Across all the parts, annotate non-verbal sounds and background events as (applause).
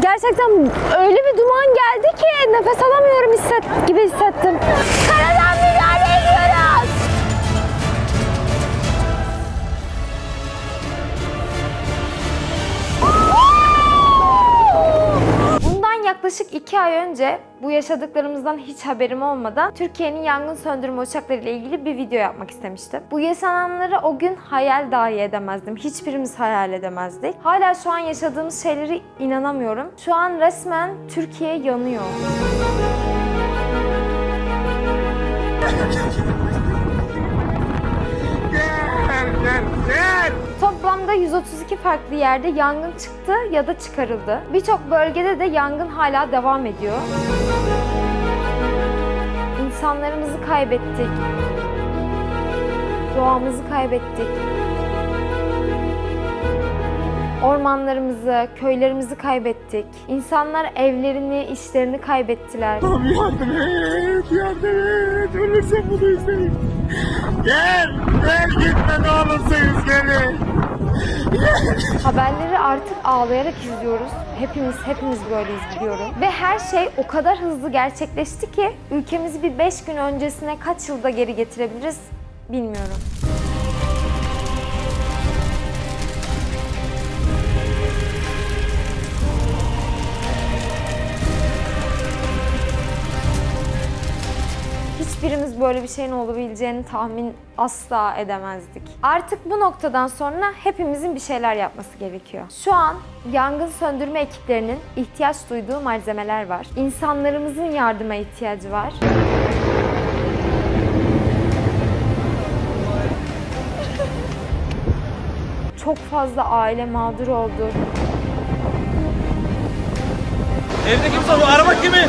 gerçekten öyle bir duman geldi ki nefes alamıyorum hisset gibi hissettim. Karadan yaklaşık iki ay önce bu yaşadıklarımızdan hiç haberim olmadan Türkiye'nin yangın söndürme uçakları ile ilgili bir video yapmak istemiştim. Bu yaşananları o gün hayal dahi edemezdim. Hiçbirimiz hayal edemezdik. Hala şu an yaşadığımız şeyleri inanamıyorum. Şu an resmen Türkiye yanıyor. (laughs) Toplamda 132 farklı yerde yangın çıktı ya da çıkarıldı. Birçok bölgede de yangın hala devam ediyor. İnsanlarımızı kaybettik. Doğamızı kaybettik. Ormanlarımızı, köylerimizi kaybettik. İnsanlar evlerini, işlerini kaybettiler. Tam yardım et, yardım et. Ölürsem bunu izleyin. Gel, gel gitme ne olursunuz gelin. Haberleri artık ağlayarak izliyoruz. Hepimiz hepimiz böyleyiz biliyorum. Ve her şey o kadar hızlı gerçekleşti ki ülkemizi bir 5 gün öncesine kaç yılda geri getirebiliriz bilmiyorum. Hiçbirimiz böyle bir şeyin olabileceğini tahmin asla edemezdik. Artık bu noktadan sonra hepimizin bir şeyler yapması gerekiyor. Şu an yangın söndürme ekiplerinin ihtiyaç duyduğu malzemeler var. İnsanlarımızın yardıma ihtiyacı var. Çok fazla aile mağdur oldu. Evde kimse bu araba kimin?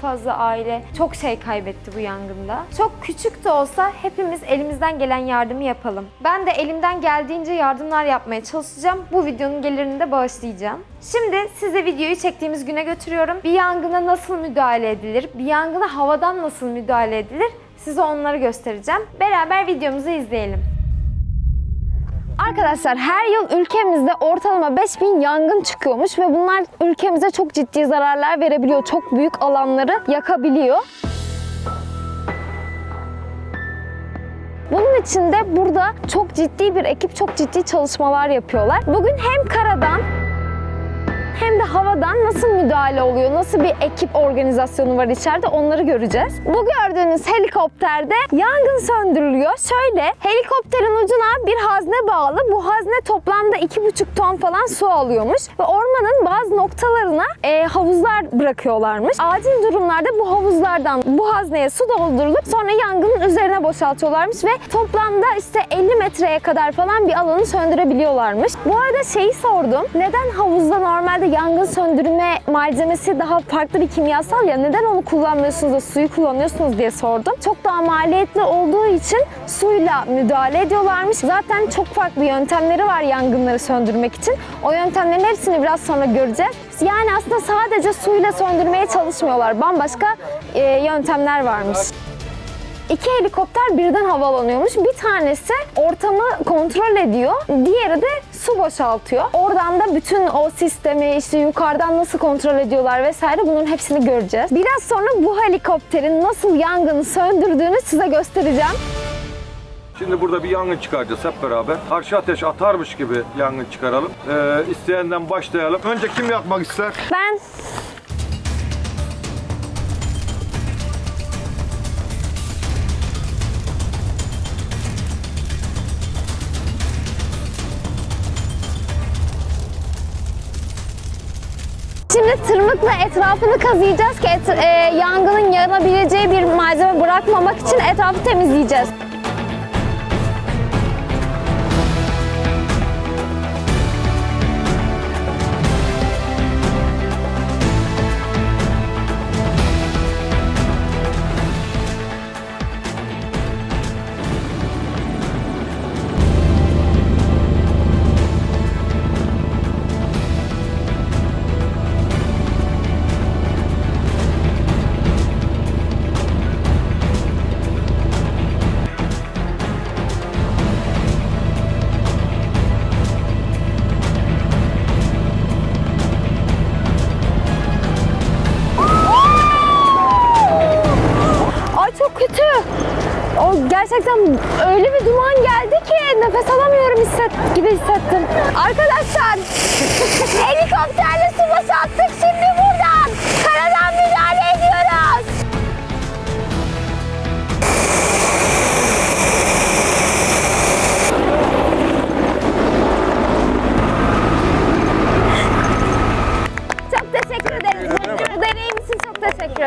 Fazla aile çok şey kaybetti bu yangında. Çok küçük de olsa hepimiz elimizden gelen yardımı yapalım. Ben de elimden geldiğince yardımlar yapmaya çalışacağım. Bu videonun gelirini de bağışlayacağım. Şimdi size videoyu çektiğimiz güne götürüyorum. Bir yangına nasıl müdahale edilir? Bir yangına havadan nasıl müdahale edilir? Size onları göstereceğim. Beraber videomuzu izleyelim. Arkadaşlar her yıl ülkemizde ortalama 5000 yangın çıkıyormuş ve bunlar ülkemize çok ciddi zararlar verebiliyor. Çok büyük alanları yakabiliyor. Bunun için de burada çok ciddi bir ekip çok ciddi çalışmalar yapıyorlar. Bugün hem karadan hem de havadan nasıl müdahale oluyor, nasıl bir ekip organizasyonu var içeride onları göreceğiz. Bu gördüğünüz helikopterde yangın söndürülüyor. Şöyle helikopterin ucuna bir hazne bağlı. Bu hazne toplamda 2,5 ton falan su alıyormuş ve ormanın bazı noktalarına e, havuzlar bırakıyorlarmış. Acil durumlarda bu havuzlardan bu hazneye su doldurulup sonra yangının üzerine boşaltıyorlarmış ve toplamda işte 50 metreye kadar falan bir alanı söndürebiliyorlarmış. Bu arada şeyi sordum. Neden havuzda normalde yangın söndürme malzemesi daha farklı bir kimyasal ya neden onu kullanmıyorsunuz da suyu kullanıyorsunuz diye sordum. Çok daha maliyetli olduğu için suyla müdahale ediyorlarmış. Zaten çok farklı yöntemleri var yangınları söndürmek için. O yöntemlerin hepsini biraz sonra göreceğiz. Yani aslında sadece suyla söndürmeye çalışmıyorlar. Bambaşka e, yöntemler varmış. İki helikopter birden havalanıyormuş. Bir tanesi ortamı kontrol ediyor. Diğeri de su boşaltıyor. Oradan da bütün o sistemi işte yukarıdan nasıl kontrol ediyorlar vesaire bunun hepsini göreceğiz. Biraz sonra bu helikopterin nasıl yangını söndürdüğünü size göstereceğim. Şimdi burada bir yangın çıkaracağız hep beraber. Karşı ateş atarmış gibi yangın çıkaralım. Ee, isteyenden başlayalım. Önce kim yakmak ister? Ben Şimdi tırmıkla etrafını kazıyacağız ki et- e, yangının yanabileceği bir malzeme bırakmamak için etrafı temizleyeceğiz. Kötü. O gerçekten öyle bir duman geldi ki nefes alamıyorum hisset gibi hissettim. Arkadaşlar (laughs) helikopterle su boşalttık şimdi buradan.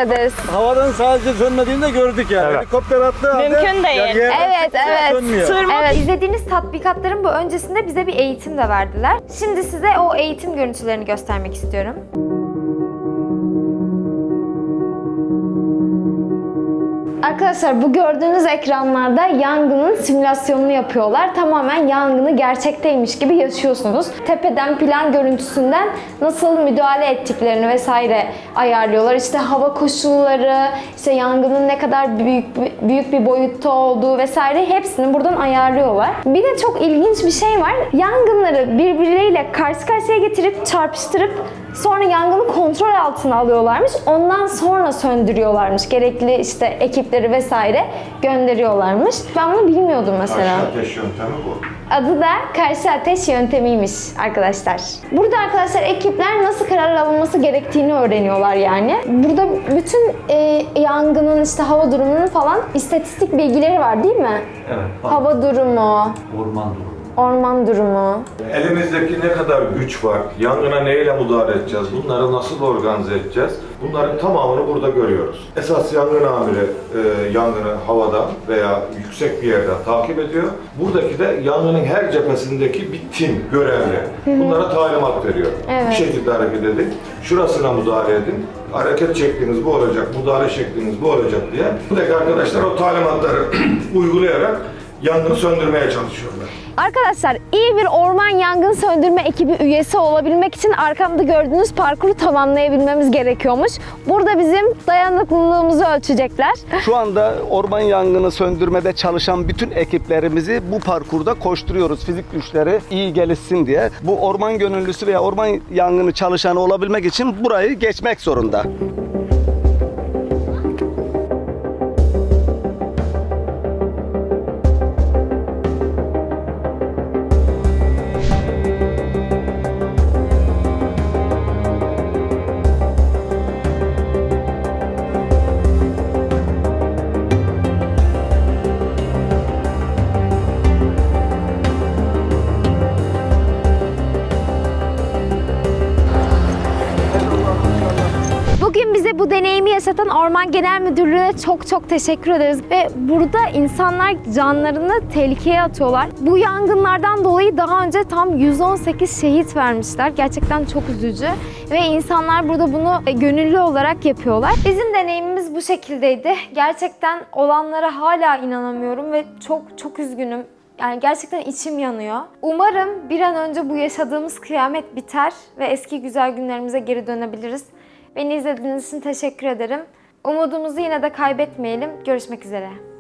Ederiz. Havadan sadece sönmediğini de gördük yani. Helikopter attığı halde Mümkün değil. yani Evet, evet. Sönmüyor. Evet, izlediğiniz tatbikatların bu öncesinde bize bir eğitim de verdiler. Şimdi size o eğitim görüntülerini göstermek istiyorum. Arkadaşlar bu gördüğünüz ekranlarda yangının simülasyonunu yapıyorlar. Tamamen yangını gerçekteymiş gibi yaşıyorsunuz. Tepeden plan görüntüsünden nasıl müdahale ettiklerini vesaire ayarlıyorlar. İşte hava koşulları, işte yangının ne kadar büyük büyük bir boyutta olduğu vesaire hepsini buradan ayarlıyorlar. Bir de çok ilginç bir şey var. Yangınları birbirleriyle karşı karşıya getirip çarpıştırıp Sonra yangını kontrol altına alıyorlarmış. Ondan sonra söndürüyorlarmış. Gerekli işte ekipleri vesaire gönderiyorlarmış. Ben bunu bilmiyordum mesela. ateş yöntemi bu. Adı da karşı ateş yöntemiymiş arkadaşlar. Burada arkadaşlar ekipler nasıl karar alınması gerektiğini öğreniyorlar yani. Burada bütün e, yangının işte hava durumunun falan istatistik bilgileri var değil mi? Evet. Hava durumu, Orman durumu. Orman durumu. Elimizdeki ne kadar güç var, yangına neyle müdahale edeceğiz, bunları nasıl organize edeceğiz, bunların tamamını burada görüyoruz. Esas yangın amiri e, yangını havadan veya yüksek bir yerden takip ediyor. Buradaki de yangının her cephesindeki bir tim, görevli. Bunlara talimat veriyor. Evet. Bu şekilde hareket edin, şurasına müdahale edin, hareket şekliniz bu olacak, müdahale şekliniz bu olacak diye. Buradaki arkadaşlar o talimatları (clears throat) uygulayarak yangını söndürmeye çalışıyorlar. Arkadaşlar iyi bir orman yangın söndürme ekibi üyesi olabilmek için arkamda gördüğünüz parkuru tamamlayabilmemiz gerekiyormuş. Burada bizim dayanıklılığımızı ölçecekler. Şu anda orman yangını söndürmede çalışan bütün ekiplerimizi bu parkurda koşturuyoruz. Fizik güçleri iyi gelişsin diye. Bu orman gönüllüsü veya orman yangını çalışanı olabilmek için burayı geçmek zorunda. Yaşatan Orman Genel Müdürlüğü'ne çok çok teşekkür ederiz. Ve burada insanlar canlarını tehlikeye atıyorlar. Bu yangınlardan dolayı daha önce tam 118 şehit vermişler. Gerçekten çok üzücü. Ve insanlar burada bunu e, gönüllü olarak yapıyorlar. Bizim deneyimimiz bu şekildeydi. Gerçekten olanlara hala inanamıyorum ve çok çok üzgünüm. Yani gerçekten içim yanıyor. Umarım bir an önce bu yaşadığımız kıyamet biter ve eski güzel günlerimize geri dönebiliriz. Beni izlediğiniz için teşekkür ederim. Umudumuzu yine de kaybetmeyelim. Görüşmek üzere.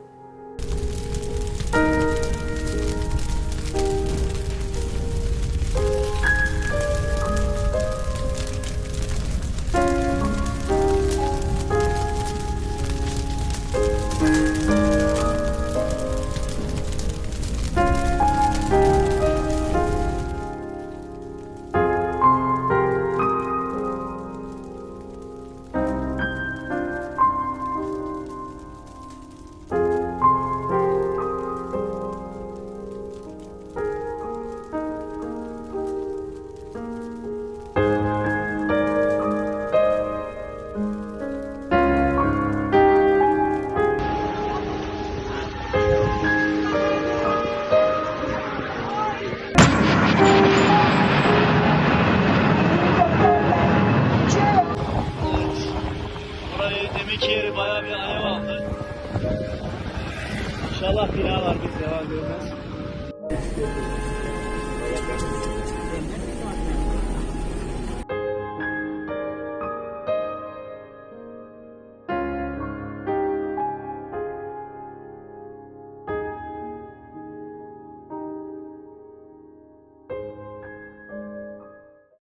İnşallah bina var biz devam görmez.